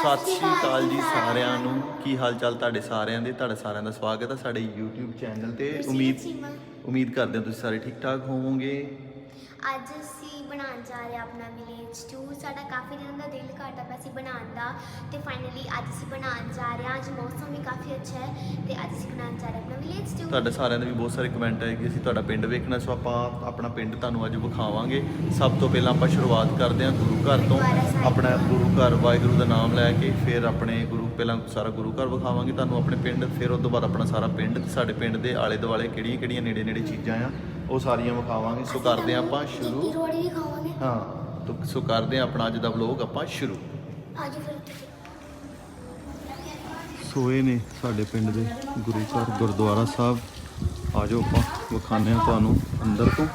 ਸਤਿ ਸ਼੍ਰੀ ਅਕਾਲ ਜੀ ਸਾਰਿਆਂ ਨੂੰ। ਕੀ ਹਾਲ ਚਾਲ ਤੁਹਾਡੇ ਸਾਰਿਆਂ ਦੇ? ਤੁਹਾਡਾ ਸਾਰਿਆਂ ਦਾ ਸਵਾਗਤ ਹੈ ਸਾਡੇ YouTube ਚੈਨਲ ਤੇ। ਉਮੀਦ ਉਮੀਦ ਕਰਦੇ ਹਾਂ ਤੁਸੀਂ ਸਾਰੇ ਠੀਕ ਠਾਕ ਹੋਵੋਗੇ। ਅੱਜ ਅਸੀਂ ਬਣਾਉਣ ਜਾ ਰਹੇ ਹਾਂ ਆਪਣਾ ਵਿਲੇਜ 2 ਸਾਡਾ ਕਾਫੀ ਦਿਨ ਦਾ ਦਿਲ ਕਰਦਾ ਪਿਆ ਸੀ ਬਣਾਉਣ ਦਾ ਤੇ ਫਾਈਨਲੀ ਅੱਜ ਅਸੀਂ ਬਣਾਉਣ ਜਾ ਰਹੇ ਹਾਂ। ਅੱਜ ਮੌਸਮ ਵੀ ਕਾਫੀ ਅੱਛਾ ਹੈ ਤੇ ਅੱਜ ਅਸੀਂ ਬਣਾਉਣ ਜਾ ਰਹੇ ਹਾਂ ਆਪਣਾ ਵਿਲੇਜ 2 ਤੁਹਾਡੇ ਸਾਰਿਆਂ ਦੇ ਵੀ ਬਹੁਤ ਸਾਰੇ ਕਮੈਂਟ ਆਏ ਕਿ ਅਸੀਂ ਤੁਹਾਡਾ ਪਿੰਡ ਵੇਖਣਾ ਸੋ ਆਪਾਂ ਆਪਣਾ ਪਿੰਡ ਤੁਹਾਨੂੰ ਅੱਜ ਵਿਖਾਵਾਂਗੇ। ਸਭ ਤੋਂ ਪਹਿਲਾਂ ਆਪਾਂ ਸ਼ੁਰੂਆਤ ਕਰਦੇ ਹਾਂ ਗੁਰੂ ਘਰ ਤੋਂ। ਆਪਣਾ। ਗੁਰੂ ਘਰ ਵਾਹਿਗੁਰੂ ਦਾ ਨਾਮ ਲੈ ਕੇ ਫਿਰ ਆਪਣੇ ਗੁਰੂ ਪਹਿਲਾਂ ਸਾਰਾ ਗੁਰੂ ਘਰ ਵਿਖਾਵਾਂਗੇ। ਤੁਹਾਨੂੰ ਆਪਣੇ ਪਿੰਡ ਫਿਰ ਉਸ ਤੋਂ ਬਾਅਦ ਆਪਣਾ ਸਾਰਾ ਪਿੰਡ ਸਾਡੇ ਪਿੰਡ ਦੇ ਆਲੇ ਦੁਆਲੇ ਕਿਹੜੀਆਂ ਕਿਹੜੀਆਂ ਨੇੜੇ ਨੇੜੇ ਚੀਜ਼ਾਂ ਆ। ਉਹ ਸਾਰੀਆਂ ਵਿਖਾਵਾਂਗੇ। ਸੋ ਕਰਦੇ ਹਾਂ ਆਪਾਂ ਸ਼ੁਰੂ। ਰੋੜੀ ਵੀ ਖਾਵਾਂਗੇ। ਹਾਂ ਤਾਂ ਸੋ ਕਰਦੇ ਹਾਂ ਆਪਣਾ ਅੱਜ ਦਾ ਵਲੌਗ ਆਪਾਂ ਸ਼ੁਰੂ। ਅੱਜ ਫਿਰ ਉੱਥੇ ਸੋ ਇਹ ਨੇ ਸਾਡੇ ਪਿੰਡ ਦੇ ਗੁਰੂ ਘਰ ਗੁਰਦੁਆਰਾ ਸਾਹਿਬ। ਆ ਜਾਓ ਆਪਾਂ ਵਿਖਾਉਂਦੇ ਹਾਂ ਤੁਹਾਨੂੰ ਅੰਦਰ ਤੋਂ।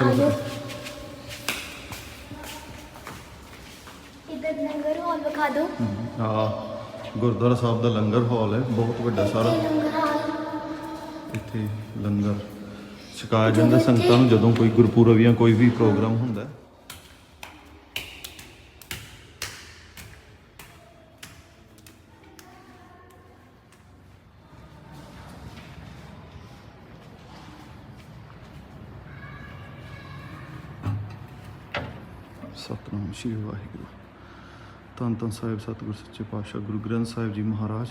ਚਲੋ ਇੱਧਰ ਲੰਗਰ ਹਾਲ ਵਿਖਾ ਦਿਓ। ਆ ਗੁਰਦੁਆਰਾ ਸਾਹਿਬ ਦਾ ਲੰਗਰ ਹਾਲ ਹੈ ਬਹੁਤ ਵੱਡਾ ਸਾਰਾ। ਲੰਗਰ ਹਾਲ ਇੱਥੇ ਲੰਗਰ ਛਕਾਇਆ ਜਾਂਦਾ ਸੰਗਤਾਂ ਨੂੰ ਜਦੋਂ ਕੋਈ ਗੁਰਪੁਰਬ ਜਾਂ ਕੋਈ ਵੀ ਪ੍ਰੋਗਰਾਮ ਹੁੰਦਾ ਹੈ। ਸਤਨਾਮ ਸ਼੍ਰੀ ਵਾਹਿਗੁਰੂ ਧੰਨ ਧੰਨ ਸਾਹਿਬ, ਸਤਿਗੁਰ ਸੱਚੇ ਪਾਤਸ਼ਾਹ, ਗੁਰੂ ਗ੍ਰੰਥ ਸਾਹਿਬ ਜੀ ਮਹਾਰਾਜ,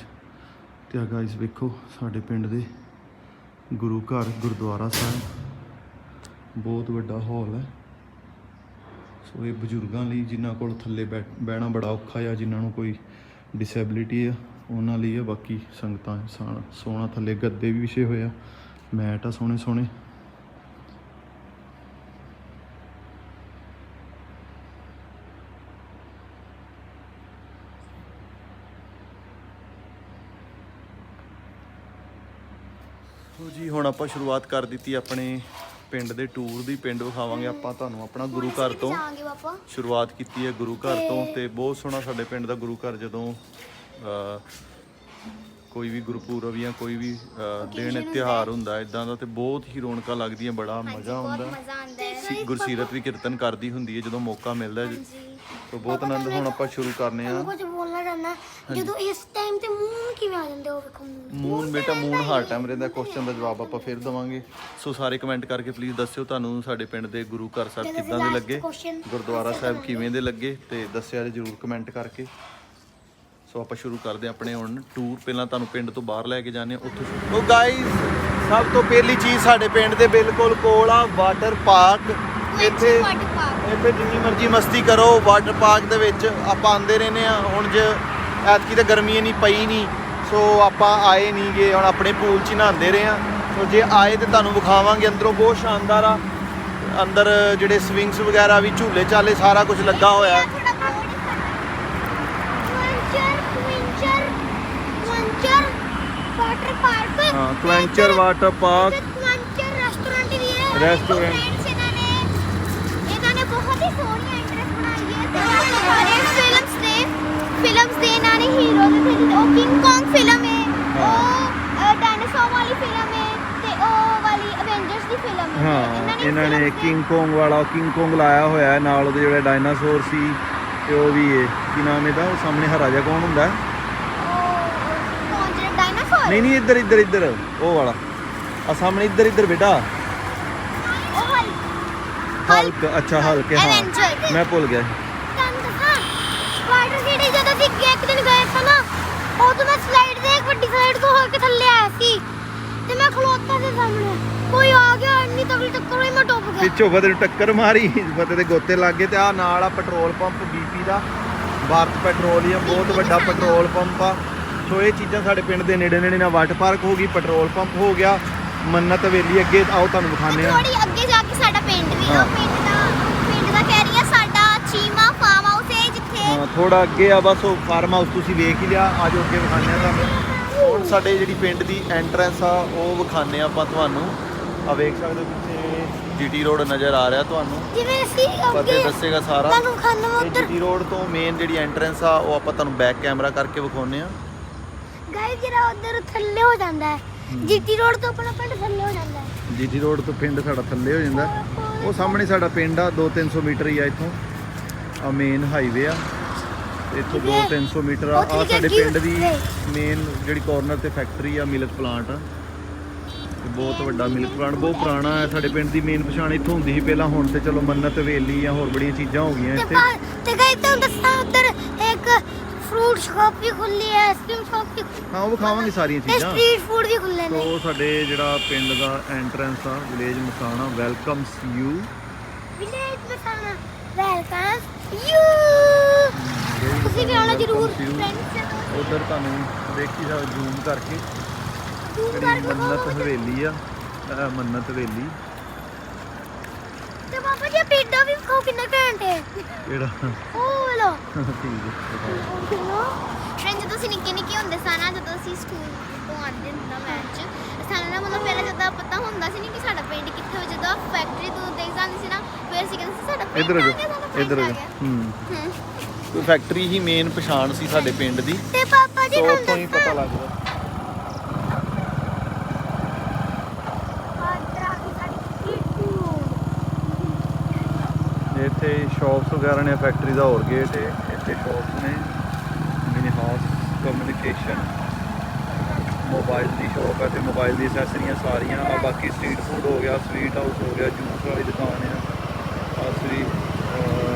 ਤੇ ਆ ਗਾਇਸ ਵੇਖੋ ਸਾਡੇ ਪਿੰਡ ਦੇ ਗੁਰੂ ਘਰ, ਗੁਰਦੁਆਰਾ ਸਾਹਿਬ। ਬਹੁਤ ਵੱਡਾ ਹਾਲ ਹੈ। ਸੋ ਇਹ ਬਜ਼ੁਰਗਾਂ ਲਈ, ਜਿਨ੍ਹਾਂ ਕੋਲ ਥੱਲੇ ਬੈ- ਬਹਿਣਾ ਬੜਾ ਔਖਾ ਆ, ਜਿਨ੍ਹਾਂ ਨੂੰ ਕੋਈ ਡਿਸੇਬਿਲਿਟੀ ਆ, ਉਹਨਾਂ ਲਈ ਆ। ਬਾਕੀ ਸੰਗਤਾਂ, ਸਾਣ, ਸੋਹਣਾ ਥੱਲੇ ਗੱਦੇ ਵੀ ਵਿਛੇ ਹੋਏ ਆ। ਮੈਟ ਆ ਸੋਹਣੇ ਸੋਹਣੇ ਸੋ ਜੀ ਹੁਣ ਆਪਾਂ ਸ਼ੁਰੂਆਤ ਕਰ ਦਿੱਤੀ ਆਪਣੇ ਪਿੰਡ ਦੇ ਟੂਰ ਦੀ। ਪਿੰਡ ਵਿਖਾਵਾਂਗੇ ਆਪਾਂ ਤੁਹਾਨੂੰ ਆਪਣਾ ਗੁਰੂ ਘਰ ਤੋਂ। ਜਾਵਾਂਗੇ ਪਾਪਾ ਸ਼ੁਰੂਆਤ ਕੀਤੀ ਹੈ ਗੁਰੂ ਘਰ ਤੋਂ ਤੇ ਬਹੁਤ ਸੋਹਣਾ ਸਾਡੇ ਪਿੰਡ ਦਾ ਗੁਰੂ ਘਰ ਜਦੋਂ ਅਹ, ਕੋਈ ਵੀ ਗੁਰਪੁਰਬ ਜਾਂ ਕੋਈ ਵੀ ਅਹ, ਦਿਨ ਤਿਉਹਾਰ ਹੁੰਦਾ ਇਦਾਂ ਦਾ ਤੇ ਬਹੁਤ ਹੀ ਰੌਣਕਾਂ ਲੱਗਦੀਆਂ ਬੜਾ ਮਜ਼ਾ ਬਹੁਤ ਆਉਂਦਾ। ਮਜ਼ਾ ਆਉਂਦਾ ਹੈ। ਸੀ- ਗੁਰਸੀਰਤ ਵੀ ਕੀਰਤਨ ਕਰਦੀ ਹੁੰਦੀ ਹੈ ਜਦੋਂ ਮੌਕਾ ਮਿਲਦਾ ਹੈ। ਤਾਂ ਬਹੁਤ ਆਨੰਦ ਹੁਣ ਆਪਾਂ ਸ਼ੁਰੂ ਕਰਨੇ ਆ। ਕੁਝ ਬੋਲਣਾ ਚਾਹੁੰਦਾ। ਜਦੋਂ ਇਸ ਟਾਈਮ ਤੇ ਮੂੰਹ ਕਿਵੇਂ ਆ ਜਾਂਦੇ ਹੋ ਵੇਖੋ ਮੂਨ ਬੇਟਾ ਮੂਨ ਹਰ ਟਾਈਮ ਰਹਿੰਦਾ ਕੁਐਸਚਨ ਦਾ ਜਵਾਬ ਆਪਾਂ ਫਿਰ ਦਵਾਂਗੇ। ਸੋ ਸਾਰੇ ਕਮੈਂਟ ਕਰਕੇ ਪਲੀਜ਼ ਦੱਸਿਓ ਤੁਹਾਨੂੰ ਸਾਡੇ ਪਿੰਡ ਦੇ ਗੁਰੂ ਘਰ ਸਾਹਿਬ ਕਿੱਦਾਂ ਦੇ ਲੱਗੇ ਗੁਰਦੁਆਰਾ ਸਾਹਿਬ ਕਿਵੇਂ ਦੇ ਲੱਗੇ ਤੇ ਦੱਸਿਆ ਜਰੂਰ ਕਮੈਂਟ ਕਰਕੇ। ਸੋ ਆਪਾਂ ਸ਼ੁਰੂ ਕਰਦੇ ਹਾਂ ਆਪਣੇ ਹੁਣ ਟੂਰ ਪਹਿਲਾਂ ਤੁਹਾਨੂੰ ਪਿੰਡ ਤੋਂ ਬਾਹਰ ਲੈ ਕੇ ਹਾਂ ਉੱਥੋਂ ਉਹ ਗਾਇਸ ਸਭ ਤੋਂ ਪਹਿਲੀ ਚੀਜ਼ ਸਾਡੇ ਪਿੰਡ ਦੇ ਬਿਲਕੁਲ ਕੋਲ ਆ ਵਾਟਰ ਪਾਰਕ ਇੱਥੇ ਇੱਥੇ ਜਿੰਨੀ ਮਰਜ਼ੀ ਮਸਤੀ ਕਰੋ ਵਾਟਰ ਪਾਰਕ ਦੇ ਵਿੱਚ ਆਪਾਂ ਆਂਦੇ ਰਹਿੰਦੇ ਆ ਹੁਣ ਜੇ ਐਤਕੀ ਤਾਂ ਗਰਮੀ ਨਹੀਂ ਪਈ ਨਹੀਂ ਸੋ ਆਪਾਂ ਆਏ ਨਹੀਂ ਗਏ ਹੁਣ ਆਪਣੇ ਪੂਲ 'ਚ ਨਹਾਉਂਦੇ ਰਹੇ ਆ ਸੋ ਜੇ ਆਏ ਤੇ ਤੁਹਾਨੂੰ ਵਿਖਾਵਾਂਗੇ ਅੰਦਰੋਂ ਬਹੁਤ ਸ਼ਾਨਦਾਰ ਆ। ਅੰਦਰ ਜਿਹੜੇ ਸਵਿੰਗਸ ਵਗੈਰਾ ਵੀ ਝੂਲੇ ਚਾਲੇ ਸਾਰਾ ਕੁਝ ਲੱਗਾ ਹੋਇਆ ਹੈ। ਵਾਟਰ ਪਾਰਕ ਹਾਂ ਕਵੈਂਚਰ ਵਾਟਰ ਪਾਰਕ ਕੁਇੰਚਰ ਰੈਸਟੋਰੈਂਟ ਵੀ ਹੈ। Restaurant। Friends ਇਹਨਾਂ ਨੇ ਇਹਨਾਂ ਨੇ ਬਹੁਤ ਹੀ ਸੋਹਣੀ ਐਂਟਰੈਂਸ ਬਣਾਈ ਹੈ ਤੇ ਸਾਰੇ ਫਿਲਮਸ ਦੇ ਫਿਲਮਸ ਦੇ ਇਹਨਾਂ ਨੇ ਹੀਰੋ ਦੇ ਤੇ ਉਹ ਕਿੰਗ ਕੌਂਗ ਫਿਲਮ ਹੈ। ਉਹ ਡਾਇਨਾਸੌਰ ਵਾਲੀ ਫਿਲਮ ਹੈ ਤੇ ਉਹ ਵਾਲੀ ਅਵੈਂਜਰਸ ਦੀ ਫਿਲਮ ਹੈ ਹਾਂ ਇਹਨਾਂ ਨੇ ਕਿੰਗ ਕੋਂਗ ਵਾਲਾ ਕਿੰਗ ਕੋਂਗ ਲਾਇਆ ਹੋਇਆ ਹੈ ਨਾਲ ਉਹਦੇ ਜਿਹੜੇ ਡਾਇਨਾਸੌਰ ਸੀ ਤੇ ਉਹ ਵੀ ਹੈ ਕੀ ਨਾਮ ਇਹਦਾ? ਉਹ ਸਾਹਮਣੇ ਹਰਾ ਜਿਹਾ ਕੌਣ ਹੁੰਦਾ? ਨਹੀਂ ਨਹੀਂ ਇੱਧਰ ਇੱਧਰ ਇੱਧਰ ਉਹ ਵਾਲਾ। ਆ ਸਾਹਮਣੇ ਇੱਧਰ ਇੱਧਰ ਬੇਟਾ। ਉਹ ਹਲਕ ਅੱਛਾ ਹਲਕ ਹੈ। ਮੈਂ ਭੁੱਲ ਗਿਆ। ਸਿਟੀ ਜਦੋਂ ਦੀ ਇੱਕ ਦਿਨ ਗਏ ਸੀ ਨਾ ਉਦੋਂ ਮੈਂ ਸਲਾਈਡ ਦੇ ਇੱਕ ਵੱਡੀ ਸਲਾਈਡ ਤੋਂ ਹੋ ਕੇ ਥੱਲੇ ਆਇਆ ਸੀ ਤੇ ਮੈਂ ਖਲੋਤਾ ਸੀ ਸਾਹਮਣੇ। ਕੋਈ ਆ ਗਿਆ ਇੰਨੀ ਤਗੜੀ ਟੱਕਰ ਹੋਈ ਮੈਂ ਡੁੱਬ ਗਿਆ। ਪਿੱਛੋਂ ਨੂੰ ਟੱਕਰ ਮਾਰੀ ਫਤਿਹ ਦੇ ਗੋਤੇ ਲੱਗ ਗਏ ਤੇ ਆ ਨਾਲ ਆ ਪੈਟਰੋਲ ਪੰਪ ਬੀਪੀ ਦਾ ਭਾਰਤ ਪੈਟਰੋਲੀਅਮ ਬਹੁਤ ਵੱਡਾ ਪੈਟਰੋਲ ਪੰਪ ਆ। ਸੋ ਇਹ ਚੀਜ਼ਾਂ ਸਾਡੇ ਪਿੰਡ ਦੇ ਨੇੜੇ ਨੇੜੇ ਨਾਲ ਵਾਟਰ ਪਾਰਕ ਹੋ ਗਈ ਪੈਟਰੋਲ ਪੰਪ ਹੋ ਗਿਆ ਮੰਨਤ ਹਵੇਲੀ ਅੱਗੇ ਆਓ ਤੁਹਾਨੂੰ ਵਿਖਾਉਂਦੇ ਆ ਥੋੜੀ ਅੱਗੇ ਜਾ ਕੇ ਸਾਡਾ ਪਿੰਡ ਵੀ। ਆ ਪਿੰਡ ਦਾ ਹੈ ਥੋੜਾ ਅੱਗੇ ਆ ਬਸ ਉਹ ਫਾਰਮ ਹਾਊਸ ਤੁਸੀਂ ਵੇਖ ਹੀ ਲਿਆ ਆਜੋ ਅੱਗੇ ਵਿਖਾਉਂਦੇ ਆ ਤੁਹਾਨੂੰ। ਹੁਣ ਸਾਡੇ ਜਿਹੜੀ ਪਿੰਡ ਦੀ ਐਂਟਰੈਂਸ ਆ ਉਹ ਵਿਖਾਉਂਦੇ ਆ ਆਪਾਂ ਤੁਹਾਨੂੰ। ਆ ਵੇਖ ਸਕਦੇ ਹੋ ਪਿੱਛੇ ਜੀਟੀ ਰੋਡ ਨਜ਼ਰ ਆ ਰਿਹਾ ਤੁਹਾਨੂੰ। ਜਿਵੇਂ ਅਸੀਂ ਅੱਗੇ ਦੱਸੇਗਾ ਸਾਰਾ। ਤੁਹਾਨੂੰ ਖਾਣਾ ਉੱਧਰ। ਜੀਟੀ ਰੋਡ ਤੋਂ ਮੇਨ ਜਿਹੜੀ ਐਂਟਰੈਂਸ ਆ ਉਹ ਆਪਾਂ ਤੁਹਾਨੂੰ ਬੈਕ ਕੈਮਰਾ ਕਰਕੇ ਵਿਖਾਉਂਦੇ ਆ ਗਾਇਸ ਜਿਹੜਾ ਉੱਧਰ ਥੱਲੇ ਹੋ ਜਾਂਦਾ ਹੈ ਜੀਟੀ ਰੋਡ ਤੋਂ ਆਪਣਾ ਪਿੰਡ ਥੱਲੇ ਹੋ ਜਾਂਦਾ ਹੈ। ਜੀਟੀ ਰੋਡ ਤੋਂ ਪਿੰਡ ਸਾਡਾ ਥੱਲੇ ਹੋ ਜਾਂਦਾ ਉਹ ਸਾਹਮਣੇ ਸਾਡਾ ਪਿੰਡ ਆ 2-300 ਮੀਟਰ ਹੀ ਆ ਇੱਥੋਂ। ਆ ਮੇਨ ਹਾਈਵੇ ਆ। ਇੱਥੋਂ 2-300 ਮੀਟਰ ਆ। ਆਹ ਸਾਡੇ ਪਿੰਡ ਦੀ। ਮੇਨ ਜਿਹੜੀ ਕਾਰਨਰ ਤੇ ਫੈਕਟਰੀ ਆ ਮਿਲਕ ਪਲਾਂਟ ਆ। ਤੇ ਬਹੁਤ ਵੱਡਾ ਮਿਲਕ ਪਲਾਂਟ ਬਹੁਤ ਪੁਰਾਣਾ ਹੈ ਸਾਡੇ ਪਿੰਡ ਦੀ ਮੇਨ ਪਛਾਣ ਇੱਥੋਂ ਹੁੰਦੀ ਸੀ ਪਹਿਲਾਂ ਹੁਣ ਤੇ ਚਲੋ ਮੰਨਤ ਹਵੇਲੀ ਆ ਹੋਰ ਬੜੀਆਂ ਚੀਜ਼ਾਂ ਹੋ ਗਈਆਂ ਇੱਥੇ। ਤੇ ਗਾਇਸ ਤੁਹਾਨੂੰ ਦੱਸਾਂ ਉੱਧਰ ਇੱਕ ਫਰੂਟ ਸ਼ਾਪ ਵੀ ਖੁੱਲੀ ਹੈ ਆਈਸਕ੍ਰੀਮ ਸ਼ਾਪ ਵੀ ਹਾਂ ਉਹ ਵਿਖਾਵਾਂਗੇ ਸਾਰੀਆਂ ਚੀਜ਼ਾਂ। ਸਟਰੀਟ ਫੂਡ ਵੀ ਖੁੱਲੇ ਨੇ। ਸੋ ਸਾਡੇ ਜਿਹੜਾ ਪਿੰਡ ਦਾ ਐਂਟਰੈਂਸ ਆ village Masana welcomes you village welcome you. ਤੁਸੀਂ ਵੀ ਆਉਣਾ ਜ਼ਰੂਰ ਫਰੈਂਡਸ ਉਧਰ ਤੁਹਾਨੂੰ ਦੇਖੀ ਜਾ ਜ਼ੂਮ ਕਰਕੇ। ਦੂਰ ਜਿਹੜੀ ਮੰਨਤ ਹਵੇਲੀ ਆ ਮੰਨਤ ਹਵੇਲੀ। ਤੇ ਬਾਬਾ ਜੀ ਪਿੰਡਾ ਵੀ ਖਾਓ ਕਿੰਨਾ ਘੈਂਟ ਹੈ। ਜਿਹੜਾ ਉਹ ਲੋ ਠੀਕ ਹੈ ਫਰੈਂਡ ਅਸੀਂ ਨਿੱਕੇ ਨਿੱਕੇ ਹੁੰਦੇ ਸਾਂ ਨਾ ਜਦੋਂ ਅਸੀਂ ਸਕੂਲ ਤੋਂ ਆਉਂਦੇ ਹੁੰਦਾ ਮੈਚ ਸਾਨੂੰ ਨਾ ਮਤਲਬ ਪਹਿਲਾਂ ਜਦੋਂ ਪਤਾ ਹੁੰਦਾ ਸੀ ਨਹੀਂ ਕਿ ਸਾਡਾ ਪਿੰਡ ਕਿੱਥੇ ਹੋ ਜਦੋਂ ਫੈਕਟਰੀ ਤੋਂ ਦੇਖ ਜਾਂਦੇ ਸੀ ਨਾ ਫਿਰ ਅਸੀਂ ਕਹਿੰਦੇ ਸੀ ਸਾਡਾ ਪਿੰਡ ਇੱਧਰ ਆ ਆ ਗਿਆ ਸਾਡਾ ਜਾ ਪਿੰਡ ਇੱਧਰ ਆ ਗਿਆ ਹੂੰ। ਹੂੰ। ਕੋਈ ਫੈਕਟਰੀ ਹੀ ਮੇਨ ਪਛਾਣ ਸੀ ਸਾਡੇ ਪਿੰਡ ਦੀ। ਤੇ ਪਾਪਾ ਜੀ ਸੋ ਤੁਹਾਨੂੰ ਉੱਥੋਂ ਹੀ ਪਤਾ ਦੱਸਾਂ। ਲੱਗਦਾ। ਇੱਥੇ ਸ਼ਾਪਸ ਵਗੈਰਾ ਨੇ ਫੈਕਟਰੀ ਦਾ ਹੋਰ ਗੇਟ ਹੈ ਇੱਥੇ ਸ਼ਾਪਸ ਨੇ ਮਿਨੀ ਹਾਊਸ ਕਮਿਊਨੀਕੇਸ਼ਨ ਮੋਬਾਈਲ ਦੀ ਸ਼ਾਪ ਹੈ ਤੇ ਮੋਬਾਈਲ ਦੀ ਐਕਸੈਸਰੀਆਂ ਸਾਰੀਆਂ। ਆ ਬਾਕੀ ਸਟਰੀਟ ਫੂਡ ਹੋ ਗਿਆ ਸਵੀਟ ਹਾਊਸ ਹੋ ਗਿਆ ਜੂਸ ਵਾਲੀ ਦੁਕਾਨ ਆ। ਆ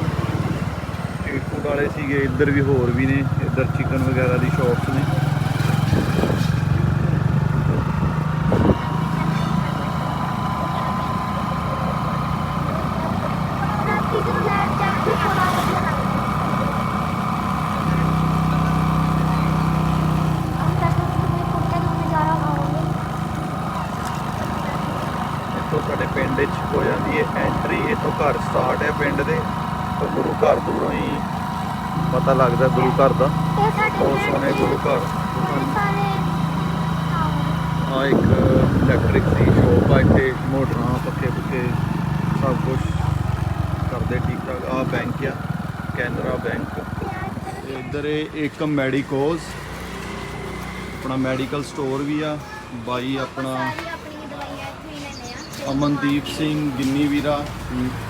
ਸਟਰੀਟ ਫੂਡ ਵਾਲੇ ਸੀਗੇ, ਇੱਧਰ ਵੀ ਹੋਰ ਵੀ ਨੇ, ਇੱਧਰ ਚਿਕਨ ਵਗੈਰਾ ਦੀ ਸ਼ਾਪਸ ਨੇ ਰਾਤੀ ਜਦੋਂ ਲੈਟ ਜਾਂਦੀ ਥੋੜਾ ਵਧੀਆ ਲੱਗਦਾ ਅੰਦਰ ਤੋਂ ਤੁਸੀਂ ਕੁੱਤੇ ਨੂੰ ਨਜ਼ਾਰਾ ਖਾਓਗੇ ਇੱਥੋਂ ਸਾਡੇ ਪਿੰਡ ਵਿੱਚ ਹੋ ਜਾਂਦੀ ਹੈ ਐਂਟਰੀ ਇੱਥੋਂ ਘਰ ਸਟਾਰਟ ਹੈ ਪਿੰਡ ਦੇ ਤੋਂ ਗੁਰੂ ਘਰ ਦੂਰੋਂ ਹੀ ਪਤਾ ਲੱਗਦਾ ਗੁਰੂ ਘਰ ਦਾ। ਬਹੁਤ ਸੋਹਣੇ ਗੁਰੂ ਘਰ। ਆ ਇੱਕ ਇਲੈਕਟ੍ਰਿਕ ਦੀ ਸ਼ੋਪ ਆ ਇੱਥੇ ਮੋਟਰਾਂ ਪੱਖੇ ਪੁੱਖੇ ਸਭ ਕੁਝ ਕਰਦੇ ਠੀਕ ਠਾਕ ਆ ਬੈਂਕ ਆ ਕੈਨਰਾ ਬੈਂਕ। ਇੱਧਰ ਇਹ ਏਕਮ ਮੈਡੀਕੋਜ਼ ਆਪਣਾ ਮੈਡੀਕਲ ਸਟੋਰ ਵੀ ਆ। ਬਾਈ ਆਪਣਾ ਅਮਨਦੀਪ ਸਿੰਘ ਗਿੰਨੀ ਵੀਰਾ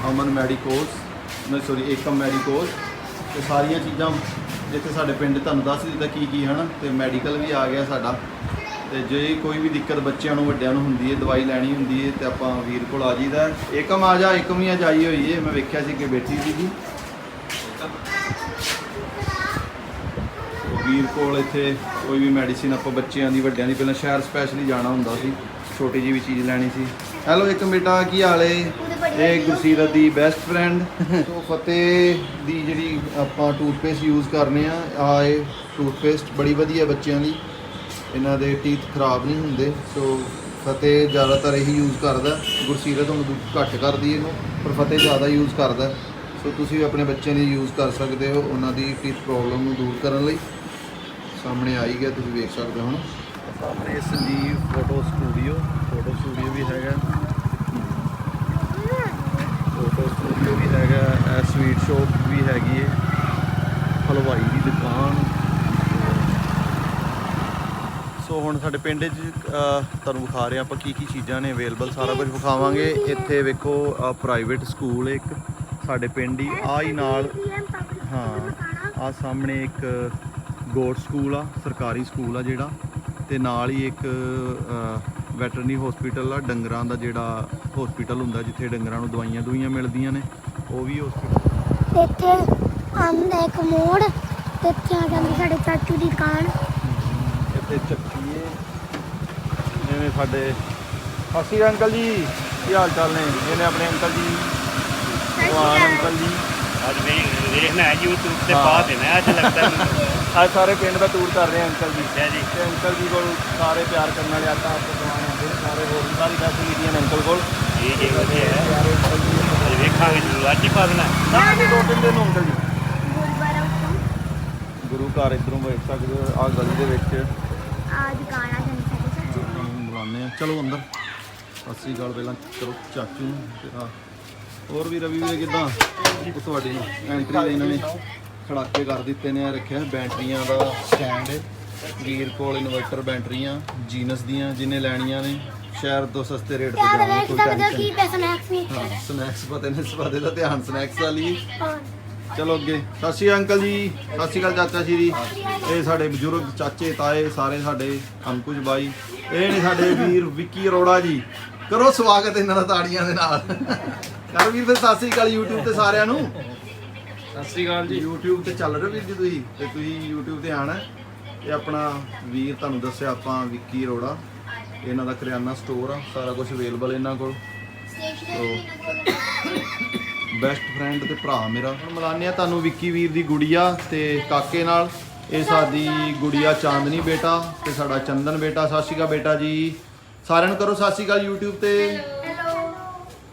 ਅਮਨ ਮੈਡੀਕੋਜ਼। ਨਹੀਂ ਸੌਰੀ ਏਕਮ ਮੈਡੀਕੋਜ਼। ਤੇ ਸਾਰੀਆਂ ਚੀਜ਼ਾਂ ਜਿੱਥੇ ਸਾਡੇ ਪਿੰਡ ਤੁਹਾਨੂੰ ਦੱਸ ਦਿੱਤਾ ਕੀ ਕੀ ਹਨ ਤੇ ਮੈਡੀਕਲ ਵੀ ਆ ਗਿਆ ਸਾਡਾ। ਤੇ ਜੇ ਕੋਈ ਵੀ ਦਿੱਕਤ ਬੱਚਿਆਂ ਨੂੰ, ਵੱਡਿਆਂ ਨੂੰ ਹੁੰਦੀ ਹੈ, ਦਵਾਈ ਲੈਣੀ ਹੁੰਦੀ ਹੈ ਤੇ ਆਪਾਂ ਵੀਰ ਕੋਲ ਆ ਜਾਈਦਾ। ਏਕਮ ਆ ਜਾ ਏਕਮ ਹੀ ਅੱਜ ਆਈ ਹੋਈ ਹੈ। ਮੈਂ ਵੇਖਿਆ ਸੀ ਕਿ ਬੈਠੀ ਸੀਗੀ ਤੇ ਵੀਰ ਕੋਲ ਇੱਥੇ ਕੋਈ ਵੀ ਮੈਡੀਸਿਨ ਆਪਾਂ ਬੱਚਿਆਂ ਦੀ, ਵੱਡਿਆਂ ਦੀ, ਪਹਿਲਾਂ ਸ਼ਹਿਰ ਸਪੈਸ਼ਲੀ ਜਾਣਾ ਹੁੰਦਾ ਸੀ। ਛੋਟੀ ਜੀ ਵੀ ਚੀਜ਼ ਲੈਣੀ ਸੀ। ਹੈਲੋ ਇੱਕ ਬੇਟਾ ਕੀ ਹਾਲ ਏ? ਇਹ ਗੁਰਸੀਰਤ ਦੀ ਬੈਸਟ ਫਰੈਂਡ ਸੋ ਫਤਿਹ ਦੀ ਜਿਹੜੀ ਆਪਾਂ ਟੂਥਪੇਸਟ ਯੂਜ਼ ਕਰਨੇ ਆ ਆ ਇਹ ਟੂਥਪੇਸਟ ਬੜੀ ਵਧੀਆ ਬੱਚਿਆਂ ਦੀ। ਇਹਨਾਂ ਦੇ ਟੀਥ ਖਰਾਬ ਨਹੀਂ ਹੁੰਦੇ ਸੋ ਫਤਿਹ ਜ਼ਿਆਦਾਤਰ ਇਹੀ ਯੂਜ਼ ਕਰਦਾ। ਗੁਰਸੀਰਤ ਹੁਣ ਘੱਟ ਕਰਦੀ ਇਹਨੂੰ ਪਰ ਫਤਿਹ ਜ਼ਿਆਦਾ ਯੂਜ਼ ਕਰਦਾ। ਸੋ ਤੁਸੀਂ ਵੀ ਆਪਣੇ ਬੱਚਿਆਂ ਲਈ ਯੂਜ਼ ਕਰ ਸਕਦੇ ਹੋ ਉਹਨਾਂ ਦੀ ਟੀਥ ਪ੍ਰੋਬਲਮ ਨੂੰ ਦੂਰ ਕਰਨ ਲਈ। ਸਾਹਮਣੇ ਆ ਹੀ ਗਿਆ ਤੁਸੀਂ ਵੇਖ ਸਕਦੇ ਹੋ ਹੁਣ। ਸਾਹਮਣੇ Sanjeev photo studio photo studio ਵੀ ਹੈਗਾ। ਫੋਟੋ ਸਟੂਡੀਓ ਵੀ ਹੈਗਾ, ਇਹ ਸਵੀਟ ਸ਼ਾਪ ਵੀ ਹੈਗੀ ਹੈ ਹਲਵਾਈ ਦੀ ਦੁਕਾਨ। ਸੋ ਹੁਣ ਸਾਡੇ ਪਿੰਡ 'ਚ ਤੁਹਾਨੂੰ ਵਿਖਾ ਰਹੇ ਹਾਂ ਆਪਾਂ ਕੀ ਕੀ ਚੀਜ਼ਾਂ ਨੇ ਅਵੇਲੇਬਲ ਸਾਰਾ ਕੁਝ ਵਿਖਾਵਾਂਗੇ। ਇੱਥੇ ਵੇਖੋ ਪ੍ਰਾਈਵੇਟ ਸਕੂਲ ਹੈ ਇੱਕ। ਸਾਡੇ ਪਿੰਡ ਹੀ, ਆ ਹੀ ਨਾਲ, ਹਾਂ, ਆ ਸਾਹਮਣੇ ਇੱਕ ਗੋਡ ਸਕੂਲ ਆ, ਸਰਕਾਰੀ ਸਕੂਲ ਆ ਜਿਹੜਾ। ਤੇ ਨਾਲ ਹੀ ਇੱਕ ਵੈਟਰਨਰੀ ਹਸਪੀਟਲ ਆ ਡੰਗਰਾਂ ਦਾ ਜਿਹੜਾ ਹਸਪੀਟਲ ਹੁੰਦਾ ਜਿੱਥੇ ਡੰਗਰਾਂ ਨੂੰ ਦਵਾਈਆਂ ਦੁਈਆਂ ਮਿਲਦੀਆਂ ਨੇ ਉਹ ਵੀ ਹਸਪੀਟਲ ਇੱਥੇ ਆਉਂਦਾ ਇੱਕ ਮੋੜ ਤੇ ਇੱਥੇ ਆ ਜਾਂਦੀ ਸਾਡੇ ਚਾਚੂ ਦੀ ਦੁਕਾਨ। ਇੱਥੇ ਚੱਕੀਏ। ਇਹਨੇ ਸਾਡੇ ਅਸੀਂ ਅੰਕਲ ਜੀ ਕੀ ਹਾਲ ਚਾਲ ਨੇ? ਇਹਨੇ ਆਪਣੇ ਅੰਕਲ ਜੀ ਭਗਵਾਨ ਅੰਕਲ। ਜੀ। ਅੱਜ ਵੇਖਣਾ YouTube ਤੇ। ਪਾ ਦੇਣਾ ਅੱਜ ਲੱਗਦਾ ਮੈਨੂੰ ਅੱਜ ਸਾਰੇ ਪਿੰਡ ਦਾ ਟੂਰ ਕਰ ਰਹੇ ਆ ਅੰਕਲ ਜੀ। ਅੱਛਾ ਜੀ। ਤੇ ਅੰਕਲ ਜੀ ਕੋਲ ਸਾਰੇ ਪਿਆਰ ਕਰਨ ਵਾਲੇ ਆਟਾ ਆਪਕੇ ਦਵਾਨ ਆਉਂਦੇ ਨੇ ਸਾਰੇ ਹੋਰ ਵੀ ਸਾਰੀ ਫੈਸਿਲਿਟੀਆਂ ਨੇ ਅੰਕਲ ਕੋਲ। ਇਹ ਇਹ ਵਧੀਆ ਹੈ। ਅੱਜ ਵੇਖਾਂਗੇ ਜ਼ਰੂਰ ਅੱਜ ਹੀ ਪਾ ਦੇਣਾ। ਹੈ। ਨਾ ਜੀ ਦੋ ਤਿੰਨ ਦਿਨ ਨੂੰ ਅੰਕਲ ਜੀ। ਗੁਰੂ ਘਰ ਇਧਰੋਂ ਵੇਖ ਸਕਦੇ ਹੋ ਆ ਗਲੀ ਦੇ ਵਿੱਚ। ਆ ਦੁਕਾਨ ਆ ਜਾਂਦੀ ਬੁਲਾਉਂਦੇ ਆ। ਚਲੋ ਅੰਦਰ। ਸਤਿ ਸ੍ਰੀ ਅਕਾਲ ਪਹਿਲਾਂ। ਕਰੋ ਚਾਚੂ ਨੂੰ ਤੇ ਆ ਹੋਰ ਵੀ ਰਵੀ ਵੀਰੇ ਕਿਦਾਂ? ਉਹ ਤੁਹਾਡੀ ਐਂਟਰੀ ਦੇ ਇਹਨਾਂ ਨੇ ਖੜਾਕੇ ਕਰ ਦਿੱਤੇ ਨੇ ਆ ਰੱਖਿਆ ਬੈਟਰੀਆਂ ਦਾ ਸਟੈਂਡ। ਵੀਰ ਕੋਲ ਇਨਵਰਟਰ ਬੈਟਰੀਆਂ ਜੀਨਸ ਦੀਆਂ ਜਿਹਨੇ ਲੈਣੀਆਂ ਨੇ ਸ਼ਹਿਰ ਤੋਂ ਸਸਤੇ ਰੇਟ ਤੇ ਵੇਖ ਕੋਈ ਟੈਨਸ਼ਨ ਵੀ। ਹਾਂ ਸਨੈਕਸ ਪਤਾ ਨਹੀਂ ਸਵਾਦੇ ਦਾ ਧਿਆਨ ਸਨੈਕਸ ਵਾਲੀ ਚਲੋ ਅੱਗੇ। ਸਤਿ ਸ਼੍ਰੀ ਅਕਾਲ ਅੰਕਲ ਜੀ ਸਤਿ ਸ਼੍ਰੀ ਅਕਾਲ ਚਾਚਾ ਜੀ ਦੀ। ਇਹ ਸਾਡੇ ਬਜ਼ੁਰਗ ਚਾਚੇ ਤਾਏ ਸਾਰੇ ਸਾਡੇ ਅੰਕੁਜ ਬਾਈ। ਇਹ ਨੇ ਸਾਡੇ ਵੀਰ ਵਿੱਕੀ ਅਰੋੜਾ ਜੀ। ਕਰੋ ਸਵਾਗਤ ਇਹਨਾਂ ਦਾ ਤਾੜੀਆਂ ਦੇ ਨਾਲ। ਕਰ ਵੀਰ ਫਿਰ ਸਤਿ ਸ਼੍ਰੀ ਅਕਾਲ YouTube ਤੇ ਸਾਰਿਆਂ ਨੂੰ। ਸਤਿ ਸ੍ਰੀ ਅਕਾਲ ਜੀ। YouTube ਤੇ ਚੱਲ ਰਹੇ ਵੀਰ ਜੀ ਤੁਸੀਂ? ਤੇ ਤੁਸੀਂ YouTube ਤੇ ਆਣਾ ਇਹ ਆਪਣਾ ਵੀਰ ਤੁਹਾਨੂੰ ਦੱਸਿਆ ਆਪਾਂ ਵਿੱਕੀ ਅਰੋੜਾ। ਇਹਨਾਂ ਦਾ ਕਰਿਆਨਾ ਸਟੋਰ ਆ ਸਾਰਾ ਕੁਝ ਅਵੇਲੇਬਲ ਇਹਨਾਂ ਕੋਲ। ਬੈਸਟ ਫਰੈਂਡ ਤੇ ਭਰਾ ਮੇਰਾ। ਹੁਣ ਮਿਲਾਨੇ ਆ ਤੁਹਾਨੂੰ ਵਿੱਕੀ ਵੀਰ ਦੀ ਗੁੜੀਆ ਤੇ ਕਾਕੇ ਨਾਲ। ਇਹ ਸਾਡੀ ਗੁੜੀਆ ਚਾਂਦਨੀ ਬੇਟਾ ਤੇ ਸਾਡਾ ਚੰਦਨ ਬੇਟਾ। ਸਤਿ ਸ਼੍ਰੀ ਅਕਾਲ ਬੇਟਾ ਜੀ। ਸਾਰਿਆਂ ਨੂੰ ਕਰੋ ਸਤਿ ਸ਼੍ਰੀ ਅਕਾਲ YouTube ਤੇ।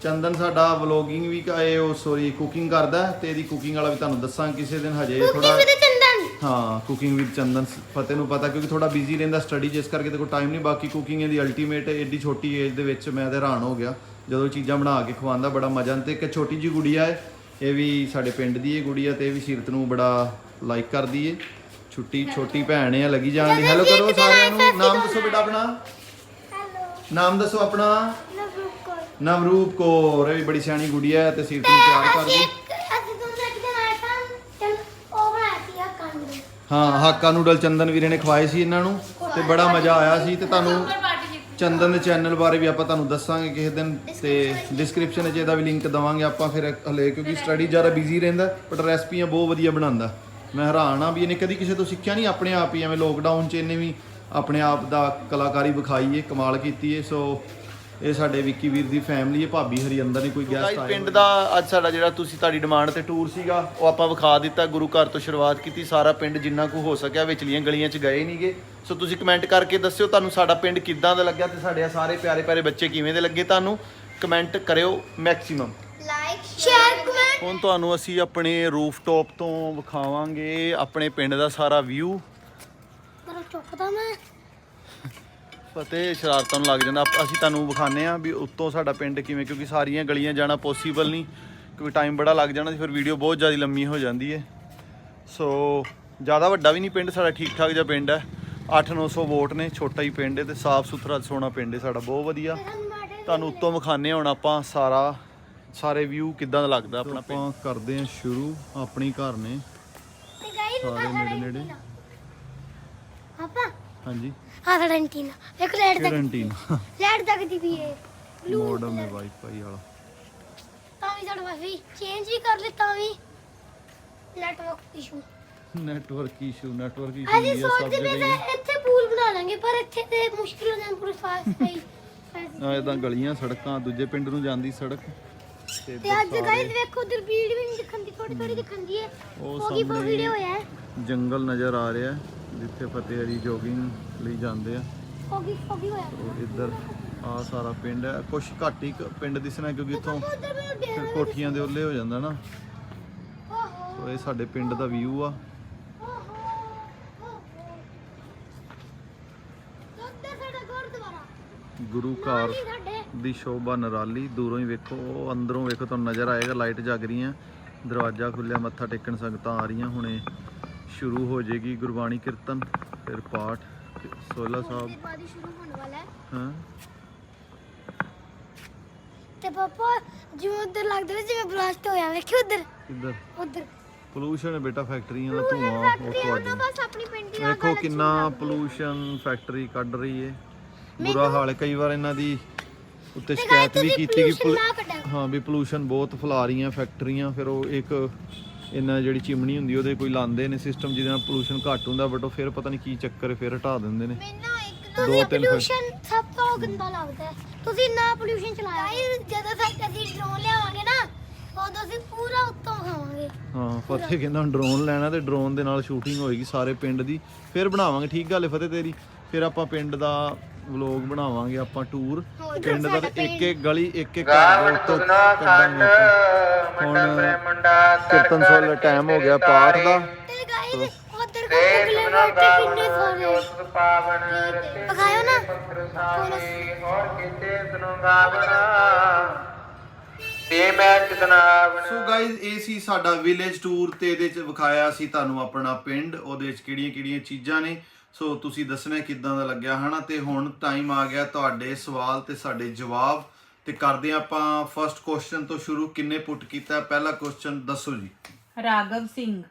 ਚੰਦਨ ਸਾਡਾ ਵਲੋਗਿੰਗ ਵੀ ਇਹ ਉਹ ਸੋਰੀ ਕੁਕਿੰਗ ਕਰਦਾ ਹੈ ਤੇ ਇਹਦੀ ਕੁਕਿੰਗ ਵਾਲਾ ਵੀ ਤੁਹਾਨੂੰ ਦੱਸਾਂ ਕਿਸੇ ਦਿਨ ਹਜੇ ਥੋੜਾ ਚੰਦਨ? ਹਾਂ ਕੁਕਿੰਗ ਵਿਦ ਚੰਦਨ ਫਤਿਹ ਨੂੰ ਪਤਾ ਕਿਉਂਕਿ ਥੋੜਾ ਬਿਜ਼ੀ ਰਹਿੰਦਾ ਸਟੱਡੀ ਜਿਸ ਕਰਕੇ ਤੇ ਕੋਈ ਟਾਈਮ ਨਹੀਂ ਬਾਕੀ ਕੁਕਿੰਗ ਇਹਦੀ ਅਲਟੀਮੇਟ ਐਡੀ ਛੋਟੀ ਏਜ ਦੇ ਵਿੱਚ ਮੈਂ ਤੇ ਹੈਰਾਨ ਹੋ ਗਿਆ। ਜਦੋਂ ਚੀਜ਼ਾਂ ਬਣਾ ਕੇ ਖਵਾਉਂਦਾ ਬੜਾ ਮਜ਼ਾ ਆਉਂਦਾ। ਤੇ ਇੱਕ ਛੋਟੀ ਜੀ ਗੁੜੀਆ ਹੈ ਇਹ ਵੀ ਸਾਡੇ ਪਿੰਡ ਦੀ ਹੈ ਗੁੜੀਆ ਤੇ ਇਹ ਵੀ ਸੀਰਤ ਨੂੰ ਬੜਾ ਲਾਈਕ ਕਰਦੀ ਹੈ ਛੁੱਟੀ ਛੋਟੀ ਭੈਣ ਹੈ ਲੱਗੀ ਜਾਣ ਦੀ। ਹੈਲੋ ਕਰੋ ਸਾਰਿਆਂ ਨੂੰ। ਨਾਮ ਦੱਸੋ ਬੇਟਾ ਆਪਣਾ। ਹੈਲੋ। ਨਾਮ ਦੱਸੋ ਆਪਣਾ। ਨਵਰੂਪ ਕੌਰ ਇਹ ਵੀ ਬੜੀ ਸਿਆਣੀ ਗੁੜੀਆ ਹੈ ਤੇ ਸੀਰਤ ਨੂੰ ਪਿਆਰ ਕਰਦੀ ਅਸੀਂ ਦੋਨੇ ਇੱਕ ਦਿਨ ਆਏ ਤਾਂ ਚਲ ਉਹ ਬਣਾਇਆ ਸੀ ਆ ਹਾਂ ਹਾਕਾ ਨੂਡਲ ਚੰਦਨ ਵੀਰੇ ਨੇ ਖਵਾਏ ਸੀ ਇਹਨਾਂ ਨੂੰ ਤੇ ਬੜਾ ਮਜ਼ਾ ਆਇਆ ਸੀ ਤੇ ਤੁਹਾਨੂੰ ਚੰਦਨ ਦੇ ਚੈਨਲ ਬਾਰੇ ਵੀ ਆਪਾਂ ਤੁਹਾਨੂੰ ਦੱਸਾਂਗੇ ਕਿਸੇ ਦਿਨ ਤੇ ਡਿਸਕ੍ਰਿਪਸ਼ਨ ਵਿੱਚ। ਇਹਦਾ ਵੀ ਲਿੰਕ ਦਵਾਂਗੇ ਆਪਾਂ ਫਿਰ ਹਲੇ ਕਿਉਂਕਿ ਸਟੱਡੀ ਜ਼ਿਆਦਾ ਬਿਜ਼ੀ ਰਹਿੰਦਾ ਬਟ ਰੈਸਪੀਆਂ ਬਹੁਤ ਵਧੀਆ ਬਣਾਉਂਦਾ। ਮੈਂ ਹੈਰਾਨ ਆ ਵੀ ਇਹਨੇ ਕਦੀ ਕਿਸੇ ਤੋਂ ਸਿੱਖਿਆ ਨਹੀਂ ਆਪਣੇ ਆਪ ਹੀ ਐਵੇਂ ਲੋਕਡਾਊਨ 'ਚ ਇਹਨੇ ਵੀ ਆਪਣੇ ਆਪ ਦਾ ਕਲਾਕਾਰੀ ਵਿਖਾਈ ਏ ਕਮਾਲ ਕੀਤੀ ਏ ਸੋ ਇਹ ਸਾਡੇ ਵਿੱਕੀ ਵੀਰ ਦੀ ਫੈਮਿਲੀ ਹੈ ਭਾਬੀ ਹਰੀ ਅੰਦਰ ਨਹੀਂ ਕੋਈ ਗੈਸਟ ਆਇਆ ਪਿੰਡ ਦਾ ਅੱਜ ਸਾਡਾ ਜਿਹੜਾ ਤੁਸੀਂ ਤੁਹਾਡੀ ਡਿਮਾਂਡ ਤੇ ਟੂਰ ਸੀਗਾ ਉਹ ਆਪਾਂ ਵਿਖਾ ਦਿੱਤਾ ਗੁਰੂ ਘਰ ਤੋਂ ਸ਼ੁਰੂਆਤ ਕੀਤੀ ਸਾਰਾ ਪਿੰਡ ਜਿੰਨਾ ਕੁ ਹੋ ਸਕਿਆ ਵਿਚਲੀਆਂ ਗਲੀਆਂ 'ਚ ਗਏ ਨਹੀਂਗੇ ਸੋ ਤੁਸੀਂ ਕਮੈਂਟ ਕਰਕੇ ਦੱਸਿਓ ਤੁਹਾਨੂੰ ਸਾਡਾ ਪਿੰਡ ਕਿੱਦਾਂ ਦਾ ਲੱਗਿਆ ਤੇ ਸਾਡੇ ਆਹ ਸਾਰੇ ਪਿਆਰੇ ਪਿਆਰੇ ਬੱਚੇ ਕਿਵੇਂ ਦੇ ਲੱਗੇ ਤੁਹਾਨੂੰ। ਕਮੈਂਟ ਕਰਿਓ ਮੈਕਸਿਮਮ ਲਾਈਕ ਸ਼ੇਅਰ ਕਮੈਂਟ ਹੁਣ ਤੁਹਾਨੂੰ ਅਸੀਂ ਆਪਣੇ ਰੂਫਟੌਪ ਤੋਂ ਵਿਖਾਵਾਂਗੇ ਆਪਣੇ ਪਿੰਡ ਦਾ ਸਾਰਾ ਵਿਊ ਪਰ ਚੁੱਕਦਾ ਮੈਂ। ਫਤਿਹ ਸ਼ਰਾਰਤਾਂ ਨੂੰ ਲੱਗ ਜਾਂਦਾ। ਆਪ- ਅਸੀਂ ਤੁਹਾਨੂੰ ਵਿਖਾਣੇ ਆ ਵੀ ਉੱਤੋਂ ਸਾਡਾ ਪਿੰਡ ਕਿਵੇਂ ਕਿਉਂਕਿ ਸਾਰੀਆਂ ਗਲੀਆਂ ਜਾਣਾ ਪੋਸੀਬਲ ਨਹੀਂ। ਕਿਉਂਕਿ ਟਾਈਮ ਬੜਾ ਲੱਗ ਜਾਣਾ ਤੇ ਫਿਰ ਵੀਡੀਓ ਬਹੁਤ ਜ਼ਿਆਦਾ ਲੰਮੀ ਹੋ ਜਾਂਦੀ ਹੈ। ਸੋ ਜ਼ਿਆਦਾ ਵੱਡਾ ਵੀ ਨਹੀਂ ਪਿੰਡ ਸਾਡਾ ਠੀਕ ਠਾਕ ਜਿਹਾ ਪਿੰਡ ਹੈ। 8-900 ਵੋਟ ਨੇ ਛੋਟਾ ਹੀ ਪਿੰਡ ਹੈ ਤੇ ਸਾਫ਼ ਸੁਥਰਾ ਸੋਹਣਾ ਪਿੰਡ ਹੈ ਸਾਡਾ ਬਹੁਤ ਵਧੀਆ। ਤੁਹਾਨੂੰ ਉੱਤੋਂ ਵਿਖਾਣੇ ਹੁਣ ਆਪਾਂ ਸਾਰਾ ਸਾਰੇ ਵਿਊ ਕਿੱਦਾਂ ਦਾ ਲੱਗਦਾ ਆਪਣਾ ਪਿੰਡ? ਆਪਾਂ ਕਰਦੇ ਹਾਂ ਸ਼ੁਰੂ ਆਪਣੀ ਘਰ ਨੇ। ਸਾਰੇ ਨੇੜੇ ਨੇੜੇ। ਹਾਂਜੀ। ਆ ਸਾਡਾ ਐਂਟੀਨਾ ਇੱਕ ਲੈਟ ਤੱਕ ਗਰੰਟੀਨ ਲੈਟ ਤੱਕ ਦੀ ਵੀ ਹੈ। ਮੋਡਮ ਹੈ ਵਾਈਫਾਈ ਵਾਲਾ। ਤਾਂ ਵੀ ਸਾਡਾ ਵਾਈਫਾਈ ਚੇਂਜ ਵੀ ਕਰ ਲਿੱਤਾ ਵੀ। Network issue network issue network issue ਅਸੀਂ ਇੰਡੀਆ ਸਭ ਸੋਚਦੇ ਪਏ ਜਗ੍ਹਾ ਸੀ ਇੱਥੇ ਪੂਲ ਬਣਾ ਲਾਂਗੇ ਪਰ ਇੱਥੇ ਤੇ ਮੁਸ਼ਕਿਲ ਹੋ ਜਾਣੀ ਪੂਰੀ ਫਾਸਟ ਪਈ ਆ ਇਦਾਂ ਗਲੀਆਂ ਸੜਕਾਂ ਦੂਜੇ ਪਿੰਡ ਨੂੰ ਜਾਂਦੀ ਸੜਕ। ਤੇ ਤੇ ਅੱਜ ਗਾਇਸ ਵੇਖੋ ਉਧਰ ਭੀੜ ਵੀ ਨਹੀਂ ਦਿਖਣ ਦੀ ਥੋੜੀ ਥੋੜੀ ਦਿਖਣ ਦੀ ਹੈ। ਉਹ ਫੋਗੀ ਫੋਗੀ ਸਾਹਮਣੇ ਹੋਇਆ ਹੈ। ਜੰਗਲ ਨਜ਼ਰ ਆ ਰਿਹਾ ਹੈ, ਜਿੱਥੇ ਫਤਿਹ ਹਰੀ ਜੋਗਿੰਗ ਲਈ ਜਾਂਦੇ ਆ। ਫੋਗੀ ਫੋਗੀ ਹੋਇਆ। ਉਹ ਇੱਧਰ ਆ ਸਾਰਾ ਪਿੰਡ ਹੈ। ਕੁਛ ਘੱਟ ਹੀ ਕ- ਪਿੰਡ ਦਿਸਣਾ ਕਿਉਂਕਿ ਇੱਥੋਂ ਫਿਰ ਕੋਠੀਆਂ ਦੇ ਉੱਲੇ ਹੋ ਜਾਂਦਾ ਨਾ। ਓਹੋ। ਸੋ ਇਹ ਸਾਡੇ ਪਿੰਡ ਦਾ ਵਿਊ ਆ। ਉੱਧਰ ਸਾਡਾ ਗੁਰਦੁਆਰਾ। ਗੁਰੂ ਘਰ ਸਾਡੇ। ਦੀ ਸ਼ੋਭਾ ਨਰਾਲੀ। ਦੂਰੋਂ ਹੀ ਵੇਖੋ ਉਹ ਅੰਦਰੋਂ ਵੇਖੋ ਤੁਹਾਨੂੰ ਨਜ਼ਰ ਆਏਗਾ ਲਾਈਟ ਜਗ ਰਹੀਆਂ। ਦਰਵਾਜ਼ਾ ਖੁੱਲਿਆ ਮੱਥਾ ਟੇਕਣ ਸੰਗਤਾਂ ਆ ਰਹੀਆਂ ਹੁਣੇ। ਸ਼ੁਰੂ ਹੋ ਜਾਏਗੀ ਗੁਰਬਾਣੀ ਕੀਰਤਨ ਫਿਰ ਪਾਠ ਸੋਲਾ ਸਾਹਿਬ। ਬਾਅਦ ਹੀ ਸ਼ੁਰੂ ਹੋਣ ਵਾਲਾ ਹੈ। ਹਾਂ। ਤੇ ਪਾਪਾ ਜਿਵੇਂ ਉਧਰ ਲੱਗਦਾ ਨਾ ਜਿਵੇਂ ਬਲਾਸਟ ਹੋਇਆ ਵੇਖਿਓ ਉਧਰ। ਇੱਧਰ ਉਧਰ। ਪੋਲੂਸ਼ਨ ਹੈ ਬੇਟਾ ਫੈਕਟਰੀਆਂ ਦਾ ਧੂਆਂ ਉਹ ਤੁਹਾਡੀ। ਬਸ ਆਪਣੀ ਪਿੰਡ ਦੀ ਵੇਖੋ ਕਿੰਨਾ ਪੋਲੂਸ਼ਨ ਫੈਕਟਰੀ ਕੱਢ ਰਹੀ ਏ। ਬੁਰਾ ਹਾਲ ਹੈ ਕਈ ਵਾਰ ਇਹਨਾਂ ਦੀ ਉੱਤੇ ਸ਼ਿਕਾਇਤ ਵੀ ਕੀਤੀ ਕਿ pollution ਨਾ ਕੱਢਿਆ ਹਾਂ ਵੀ ਪੋਲੂਸ਼ਨ ਬਹੁਤ ਫੈਲਾ ਰਹੀਆਂ ਫੈਕਟਰੀਆਂ ਫਿਰ ਉਹ ਇੱਕ ਇਹਨਾਂ ਜਿਹੜੀ ਚਿਮਨੀ ਹੁੰਦੀ ਉਹਦੇ ਕੋਈ ਲਾਉਂਦੇ ਨੇ ਸਿਸਟਮ ਜਿਹਦੇ ਨਾਲ ਪੋਲੂਸ਼ਨ ਘੱਟ ਹੁੰਦਾ ਬਟ ਉਹ ਫਿਰ ਪਤਾ ਨਹੀਂ ਕੀ ਚੱਕਰ ਫਿਰ ਹਟਾ ਦਿੰਦੇ ਨੇ। ਮੈਨੂੰ ਇੱਕ ਦੋ ਤਿੰਨ ਪੋਲੂਸ਼ਨ ਸਭ ਤੋਂ ਗੰਦਾ ਲੱਗਦਾ ਹੈ। ਤੁਸੀਂ ਨਾ ਪੋਲੂਸ਼ਨ ਚਲਾਇਆ ਜਦੋਂ ਤੱਕ ਅਸੀਂ ਡਰੋਨ ਲਿਆਵਾਂਗੇ ਨਾ ਉਦੋਂ ਅਸੀਂ ਪੂਰਾ ਉੱਤੋਂ ਖਾਵਾਂਗੇ। ਹਾਂ ਫਤਿਹ ਕਹਿੰਦਾ ਡਰੋਨ ਲੈਣਾ ਤੇ ਡਰੋਨ ਦੇ ਨਾਲ ਸ਼ੂਟਿੰਗ ਹੋਏਗੀ ਸਾਰੇ ਪਿੰਡ ਦੀ। ਫਿਰ ਬਣਾਵਾਂਗੇ ਠੀਕ ਗੱਲ ਹੈ ਫਤਿਹ ਤੇਰੀ। ਫਿਰ ਆਪਾਂ ਪਿੰਡ ਦਾ ਵਲੋਗ ਬਣਾਵਾਂਗੇ ਆਪਾਂ ਟੂਰ ਪਿੰਡ ਦਾ ਤੇ ਇੱਕ ਇੱਕ ਗਲੀ ਇੱਕ ਇੱਕ ਘਰ ਦੇ ਉੱਤੋਂ ਕੱਢਾਂਗੇ ਹੁਣ ਕੀਰਤਨ ਸੋਲ ਟਾਈਮ ਹੋ ਗਿਆ ਪਾਠ ਦਾ। ਤੇ ਗਾਇਸ ਉਧਰ ਕੋਲ ਬੈਠੇ ਕਿੰਨੇ ਸਾਰੇ ਪਕਾਇਓ ਨਾ। ਤੇ ਮੈਂ ਕਿਤਨਾ ਸੋ ਗਾਇਜ਼ ਇਹ ਸੀ ਸਾਡਾ ਵਿਲੇਜ ਟੂਰ ਤੇ ਇਹਦੇ ਚ ਵਿਖਾਇਆ ਸੀ ਤੁਹਾਨੂੰ ਆਪਣਾ ਪਿੰਡ। ਉਹਦੇ ਚ ਕਿਹੜੀਆਂ ਕਿਹੜੀਆਂ ਚੀਜ਼ਾਂ ਨੇ। ਸੋ ਤੁਸੀਂ ਦੱਸਣਾ ਕਿੱਦਾਂ ਦਾ ਲੱਗਿਆ ਹਨਾ? ਤੇ ਹੁਣ ਟਾਈਮ ਆ ਗਿਆ ਤੁਹਾਡੇ ਸਵਾਲ ਤੇ ਸਾਡੇ ਜਵਾਬ। ਤੇ ਕਰਦੇ ਆਪਾਂ ਫਰਸਟ ਕੁਐਸਚਨ ਤੋਂ ਸ਼ੁਰੂ। ਕਿੰਨੇ ਪੁੱਟ ਕੀਤਾ? ਪਹਿਲਾ ਕੁਐਸਚਨ ਦੱਸੋ ਜੀ। ਰਾਗਵ ਸਿੰਘ।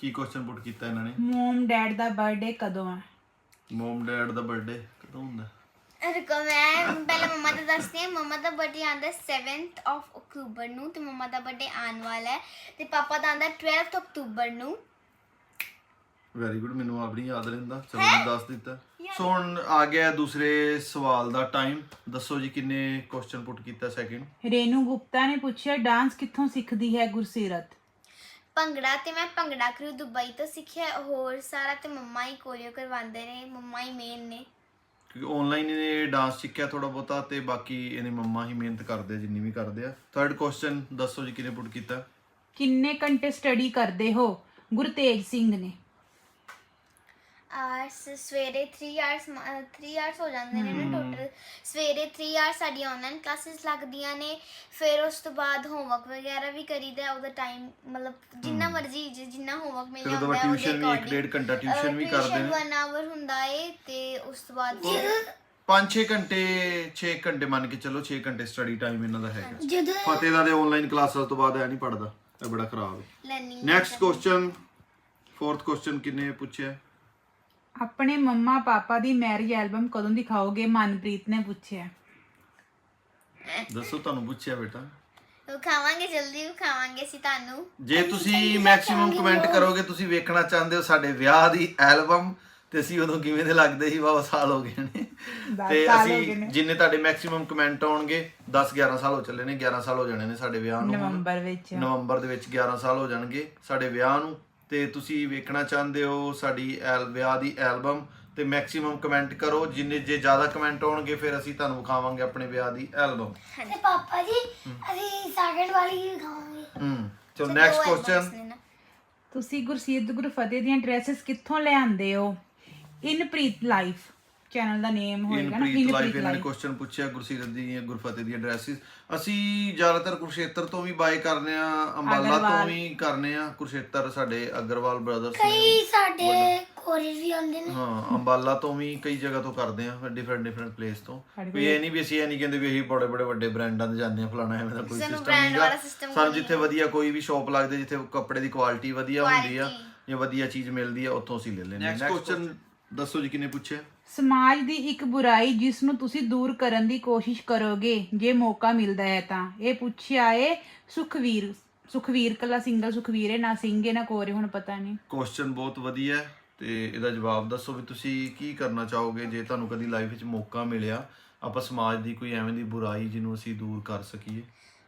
ਕੀ ਕੁਐਸਚਨ ਪੁੱਟ ਕੀਤਾ ਇਹਨਾਂ ਨੇ? ਮਮ ਡੈਡ ਦਾ ਬਰਥਡੇ ਕਦੋਂ ਹੈ ਮਮ ਡੈਡ ਦਾ ਬਰਥਡੇ ਕਦੋਂ ਹੁੰਦਾ? ਰੁਕੋ ਮੈਂ ਪਹਿਲਾਂ ਮੰਮਾ ਦਾ ਦੱਸਦੀ ਹਾਂ। ਮੰਮਾ ਦਾ ਬਰਥਡੇ ਆਂਦਾ 7th ਆਫ ਅਕਤੂਬਰ ਨੂੰ ਤੇ ਮੰਮਾ ਦਾ ਬਰਥਡੇ ਆਉਣ ਵਾਲਾ ਹੈ। ਤੇ ਪਾਪਾ ਦਾ ਆਂਦਾ 12th ਅਕਤੂਬਰ ਨੂੰ। ਵੈਰੀ ਗੁੱਡ ਮੈਨੂੰ ਆਪ ਨਹੀਂ ਯਾਦ ਰਹਿੰਦਾ। ਚਲੋ ਮੈਂ ਦੱਸ ਦਿੱਤਾ। ਸੋ ਹੁਣ ਆ ਗਿਆ ਦੂਸਰੇ ਸਵਾਲ ਦਾ ਟਾਈਮ ਦੱਸੋ ਜੀ ਕਿੰਨੇ ਕੁਐਸਚਨ ਪੁੱਟ ਕੀਤਾ ਸੈਕਿੰਡ ਰੇਨੂ ਗੁਪਤਾ ਨੇ ਪੁੱਛਿਆ ਡਾਂਸ ਕਿੱਥੋਂ ਸਿੱਖਦੀ ਹੈ ਗੁਰਸੀਰਤ? ਭੰਗੜਾ ਤੇ ਮੈਂ ਭੰਗੜਾ ਕਰੂ ਦੁਬਈ ਤੋਂ ਸਿੱਖਿਆ ਹੋਰ ਸਾਰਾ ਤੇ ਮੰਮਾ ਹੀ ਕੋਰੀਓ ਕਰਵਾਉਂਦੇ ਨੇ ਮੰਮਾ ਹੀ ਮੇਨ ਨੇ। ਕਿਉਂਕਿ ਆਨਲਾਈਨ ਇਹਨੇ ਡਾਂਸ ਸਿੱਖਿਆ ਥੋੜਾ ਬਹੁਤਾ ਤੇ ਬਾਕੀ ਇਹਨੇ ਮੰਮਾ ਹੀ ਮਿਹਨਤ ਕਰਦੇ ਆ, ਜਿੰਨੀ ਵੀ ਕਰਦੇ ਆ। ਥਰਡ ਕੁਐਸਚਨ ਦੱਸੋ ਜੀ ਕਿੰਨੇ ਪੁੱਟ ਕੀਤਾ? ਕਿੰਨੇ ਘੰਟੇ ਸਟੱਡੀ ਕਰਦੇ ਹੋ? ਗੁਰਤੇਜ ਸਿੰਘ ਨੇ। ਆਰਸ ਸਵੇਰੇ 3 ਆਰਸ 3 ਆਰਸ ਹੋ ਜਾਂਦੇ ਨੇ ਨਾ ਟੋਟਲ ਸਵੇਰੇ 3 ਆਰਸ ਸਾਡੀਆਂ ਆਨਲਾਈਨ ਕਲਾਸਿਸ ਲੱਗਦੀਆਂ ਨੇ ਫਿਰ ਉਸ ਤੋਂ ਬਾਅਦ ਹੋਮਵਰਕ ਵਗੈਰਾ ਵੀ ਕਰੀਦਾ ਉਹਦਾ ਟਾਈਮ ਮਤਲਬ ਜਿੰਨਾ ਮਰਜ਼ੀ ਜਿ- ਜਿੰਨਾ ਹੋਮਵਰਕ ਫਿਰ ਮਿਲਿਆ ਉਹਦੇ ਹੁੰਦਾ ਬਾਅਦ ਟਿਊਸ਼ਨ ਵੀ ਇੱਕ ਡੇਢ ਘੰਟਾ ਟਿਊਸ਼ਨ ਵੀ ਕਰਦੇ ਨੇ। 1 ਆਵਰ ਹੁੰਦਾ ਏ ਤੇ ਉਸ ਤੋਂ ਬਾਅਦ 5-6 ਘੰਟੇ 6 ਘੰਟੇ ਮੰਨ ਕੇ ਚੱਲੋ 6 ਘੰਟੇ ਸਟੱਡੀ ਟਾਈਮ ਇਹਨਾਂ ਦਾ ਹੈਗਾ। ਜਦੋਂ ਫਤਿਹ ਦਾ ਤੇ ਆਨਲਾਈਨ ਕਲਾਸਾਂ ਤੋਂ ਬਾਅਦ ਐ ਨਹੀਂ ਪੜਦਾ ਇਹ ਬੜਾ ਖਰਾਬ ਹੈ learning next question fourth question ਕਿੰਨੇ ਪੁੱਛਿਆ? ਆਪਣੇ ਮੰਮਾ ਪਾਪਾ ਦੀ ਮੈਰਿਜ ਐਲਬਮ ਕਦੋਂ ਦਿਖਾਓਗੇ? ਮਨਪ੍ਰੀਤ ਨੇ ਪੁੱਛਿਆ। ਦੱਸੋ ਤੁਹਾਨੂੰ ਪੁੱਛਿਆ ਬੇਟਾ। ਖਾਵਾਂਗੇ ਜਲਦੀ ਖਾਵਾਂਗੇ ਅਸੀਂ ਤੁਹਾਨੂੰ। ਜੇ ਤੁਸੀਂ ਮੈਕਸਿਮਮ ਕਮੈਂਟ ਕਰੋਗੇ ਤੁਸੀਂ ਵੇਖਣਾ ਚਾਹੁੰਦੇ ਹੋ ਸਾਡੇ ਵਿਆਹ ਦੀ ਐਲਬਮ ਤੇ ਅਸੀਂ ਉਦੋਂ ਕਿਵੇਂ ਦੇ ਲੱਗਦੇ ਸੀ? ਵਾਹ ਸਾਲ ਹੋ ਗਏ ਨੇ। ਤੇ ਸਾਲ ਹੋ ਗਏ ਅਸੀਂ ਨੇ। ਜਿੰਨੇ ਤੁਹਾਡੇ ਮੈਕਸਿਮਮ ਕਮੈਂਟ ਆਉਣਗੇ 10 11 ਸਾਲ ਹੋ ਚੱਲੇ ਨੇ 11 ਸਾਲ ਹੋ ਜਾਣੇ ਨੇ ਸਾਡੇ ਵਿਆਹ ਨੂੰ। ਨਵੰਬਰ ਵਿੱਚ। ਨਵੰਬਰ ਦੇ ਵਿੱਚ 11 ਸਾਲ ਹੋ ਜਾਣਗੇ ਸਾਡੇ ਵਿਆਹ ਨੂੰ। ਤੇ ਤੁਸੀਂ ਵੇਖਣਾ ਚਾਹੁੰਦੇ ਹੋ ਸਾਡੀ ਐਲ ਵਿਆਹ ਦੀ ਐਲਬਮ ਤੇ ਮੈਕਸਿਮਮ ਕਮੈਂਟ ਕਰੋ ਜਿੰਨੇ ਜੇ ਜ਼ਿਆਦਾ ਕਮੈਂਟ ਆਉਣਗੇ ਫਿਰ ਅਸੀਂ ਤੁਹਾਨੂੰ ਵਿਖਾਵਾਂਗੇ ਆਪਣੇ ਵਿਆਹ ਦੀ ਐਲਬਮ। ਤੇ ਪਾਪਾ ਜੀ ਅਸੀਂ ਸੈਕਿੰਡ ਵਾਲੀ ਹੀ ਖਾਵਾਂਗੇ ਹੂੰ ਚਲੋ ਨੈਕਸਟ ਕੁਐਸਚਨ ਤੁਸੀਂ ਗੁਰਸੀਰਤ ਗੁਰਫਤਿਹ ਦੀਆਂ ਡਰੈਸਸ ਕਿੱਥੋਂ ਲੈ ਆਂਦੇ ਹੋ? ਇਨਪ੍ਰੀਤ ਲਾਈਫ ਚੈਨਲ ਦਾ ਨੇਮ ਹੋਏਗਾ ਨਾ ਇਨਪ੍ਰੀਤ ਲਾਈਫ ਇਹਨਾਂ ਨੇ ਕੁਐਸਚਨ ਪੁੱਛਿਆ ਗੁਰਸੀਰਤ ਦੀਆਂ ਗੁਰਫਤਿਹ ਦੀਆਂ ਐਡਰੈਸਿਸ ਅਸੀਂ ਜ਼ਿਆਦਾਤਰ ਕੁਰਸ਼ੇਤਰ ਤੋਂ ਵੀ ਬਾਏ ਕਰਨੇ ਆ ਅੰਬਾਲਾ ਤੋਂ। ਵੀ ਕਰਨੇ ਆ। ਕੁਰਸ਼ੇਤਰ ਸਾਡੇ ਅਗਰਵਾਲ ਬ੍ਰਦਰਸ ਕਈ ਸਾਡੇ ਕੋਰੀਅਰ ਵੀ ਆਉਂਦੇ ਨੇ। ਹਾਂ ਅੰਬਾਲਾ ਤੋਂ ਵੀ ਕਈ ਜਗ੍ਹਾ ਤੋਂ ਕਰਦੇ ਆ ਡਿਫਰੈਂਟ ਡਿਫਰੈਂਟ ਪਲੇਸ ਤੋਂ। ਵੀ ਇਹ ਨਹੀਂ ਵੀ ਅਸੀਂ ਇਹ ਨਹੀਂ ਕਹਿੰਦੇ ਵੀ ਅਸੀਂ ਬੜੇ ਬੜੇ ਵੱਡੇ ਬ੍ਰਾਂਡਾਂ ਦੇ ਜਾਂਦੇ ਆ ਫਲਾਣਾ ਐਵੇਂ ਦਾ ਕੋਈ ਸਿਸਟਮ ਨਹੀਂਗਾ ਸਾਨੂੰ ਜਿੱਥੇ ਵਧੀਆ ਕੋਈ ਵੀ ਸ਼ਾਪ ਲੱਗਦੀ ਜਿੱਥੇ ਕੱਪੜੇ ਦੀ ਕੁਆਲਿਟੀ ਵਧੀਆ ਹੁੰਦੀ ਆ। ਜਾਂ ਵਧੀਆ ਚੀਜ਼ ਮਿਲਦੀ ਆ ਉੱਥੋਂ ਅਸੀਂ ਲੈ ਲੈਂਦੇ ਆ ਨੈਕਸਟ ਕੁਐਸਚਨ ਦੱਸੋ ਜੀ ਕਿਨੇ ਪੁੱਛਿਆ? ਸਮਾਜ ਦੀ ਇੱਕ ਬੁਰਾਈ ਜਿਸ ਨੂੰ ਤੁਸੀਂ ਦੂਰ ਕਰਨ ਦੀ ਕੋਸ਼ਿਸ਼ ਕਰੋਗੇ, ਜੇ ਮੌਕਾ ਮਿਲਦਾ ਹੈ ਤਾਂ। ਇਹ ਪੁੱਛਿਆ ਏ ਸੁਖਵੀਰ ਸੁਖਵੀਰ ਕੱਲਾ ਸਿੰਗਲ ਸੁਖਵੀਰ ਹੈ, ਨਾ ਸਿੰਘ ਹੈ, ਨਾ ਕੋਰੇ ਹੁਣ ਪਤਾ ਨਹੀਂ। ਕੁਐਸਚਨ ਬਹੁਤ ਵਧੀਆ ਹੈ ਤੇ ਇਹਦਾ ਜਵਾਬ ਦੱਸੋ ਵੀ ਤੁਸੀਂ ਕੀ ਕਰਨਾ ਚਾਹੋਗੇ ਜੇ ਤੁਹਾਨੂੰ ਕਦੀ ਲਾਈਫ ਵਿੱਚ ਮੌਕਾ ਮਿਲਿਆ, ਆਪਾਂ ਸਮਾਜ ਦੀ ਕੋਈ ਐਵੇਂ ਦੀ ਬੁਰਾਈ ਜਿਹਨੂੰ ਅਸੀਂ ਦੂਰ ਕਰ ਸਕੀਏ?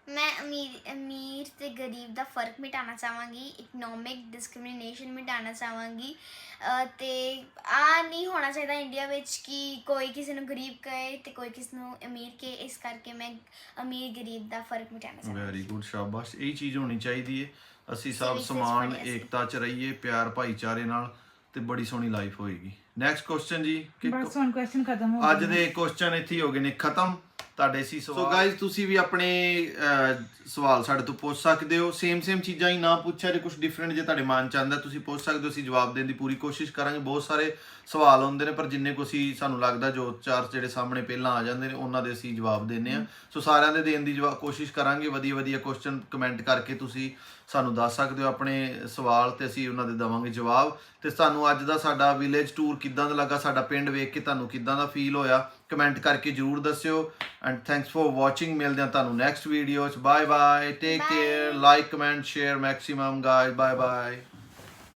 ਮੈਂ ਅਮੀਰ ਅਮੀਰ ਤੇ ਗਰੀਬ ਦਾ ਫ਼ਰਕ ਮਿਟਾਉਣਾ ਚਾਹਾਂਗੀ ਇਕਨੋਮਿਕ ਡਿਸਕ੍ਰਿਮੀਨੇਸ਼ਨ ਮਿਟਾਉਣਾ ਚਾਹਾਂਗੀ ਤੇ ਆ ਨਹੀਂ ਹੋਣਾ ਚਾਹੀਦਾ ਇੰਡੀਆ ਵਿੱਚ ਕਿ ਕੋਈ ਕਿਸੇ ਨੂੰ ਗਰੀਬ ਕਹੇ ਤੇ ਕੋਈ ਕਿਸ ਨੂੰ ਅਮੀਰ ਕਹੇ ਇਸ ਕਰਕੇ ਮੈਂ ਅਮੀਰ ਗਰੀਬ ਦਾ ਫ਼ਰਕ ਮਿਟਾਉਣਾ ਚਾਹਾਂਗੀ। ਵੈਰੀ ਗੁੱਡ ਸ਼ਾਬਾਸ਼। ਇਹ ਚੀਜ਼ ਹੋਣੀ ਚਾਹੀਦੀ ਹੈ ਅਸੀਂ ਸਭ ਸਮਾਨ। ਏਕਤਾ ਚ ਰਹੀਏ ਪਿਆਰ ਭਾਈਚਾਰੇ ਨਾਲ ਤੇ ਬੜੀ ਸੋਹਣੀ ਲਾਈਫ ਹੋਏਗੀ। ਨੈਕਸਟ ਕੁਐਸਚਨ ਜੀ ਕਿ ਬਸ ਹੁਣ ਕੁਐਸਚਨ ਖਤਮ ਹੋ ਅੱਜ ਦੇ ਕੁਐਸਚਨ ਇੱਥੇ ਹੀ ਹੋ ਗਏ ਨੇ। ਖਤਮ। ਤੁਹਾਡੇ ਸੀ ਸਵਾਲ? ਸੋ ਗਾਇਜ਼ ਤੁਸੀਂ ਵੀ ਆਪਣੇ ਅਹ, ਸਵਾਲ ਸਾਡੇ ਤੋਂ ਪੁੱਛ ਸਕਦੇ ਹੋ। ਸੇਮ ਸੇਮ ਚੀਜ਼ਾਂ ਹੀ ਨਾ ਪੁੱਛਿਆ ਜੇ ਕੁਝ ਡਿਫਰੈਂਟ ਜੇ ਤੁਹਾਡੇ ਮਨ ਚ ਆਉਂਦਾ ਤੁਸੀਂ ਪੁੱਛ ਸਕਦੇ ਹੋ ਅਸੀਂ ਜਵਾਬ ਦੇਣ ਦੀ ਪੂਰੀ ਕੋਸ਼ਿਸ਼ ਕਰਾਂਗੇ। ਬਹੁਤ ਸਾਰੇ ਸਵਾਲ ਹੁੰਦੇ ਨੇ ਪਰ ਜਿੰਨੇ ਕੋ ਅਸੀਂ ਸਾਨੂੰ ਲੱਗਦਾ ਜੋ ਚਾਰ ਜਿਹੜੇ ਸਾਹਮਣੇ ਪਹਿਲਾਂ ਆ ਜਾਂਦੇ ਨੇ ਉਹਨਾਂ ਦੇ ਅਸੀਂ ਜਵਾਬ ਦਿੰਨੇ ਆ ਸੋ ਸਾਰਿਆਂ ਦੇ ਦੇਣ ਦੀ ਜਵਾ- ਕੋਸ਼ਿਸ਼ ਕਰਾਂਗੇ। ਵਧੀਆ ਵਧੀਆ ਕੁਐਸਚਨ ਕਮੈਂਟ ਕਰਕੇ ਤੁਸੀਂ ਸਾਨੂੰ ਦੱਸ ਸਕਦੇ ਹੋ ਆਪਣੇ ਸਵਾਲ ਤੇ ਅਸੀਂ ਉਹਨਾਂ ਦੇ ਦਵਾਂਗੇ ਜਵਾਬ। ਤੇ ਤੁਹਾਨੂੰ ਅੱਜ ਦਾ ਸਾਡਾ ਵਿਲੇਜ ਟੂਰ ਕਿੱਦਾਂ ਦਾ ਲੱਗਾ? ਸਾਡਾ ਪਿੰਡ ਵੇਖ ਕੇ ਤੁਹਾਨੂੰ ਕਿੱਦਾਂ ਦਾ ਫੀਲ ਹੋਇਆ? ਕਮੈਂਟ ਕਰਕੇ ਜਰੂਰ ਦੱਸਿਓ। ਐਂਡ ਥੈਂਕਸ ਫॉर ਵਾਚਿੰਗ ਮਿਲਦੇ ਹਾਂ ਤੁਹਾਨੂੰ ਨੈਕਸਟ ਵੀਡੀਓ ਚ bye bye take care like comment share maximum guys bye bye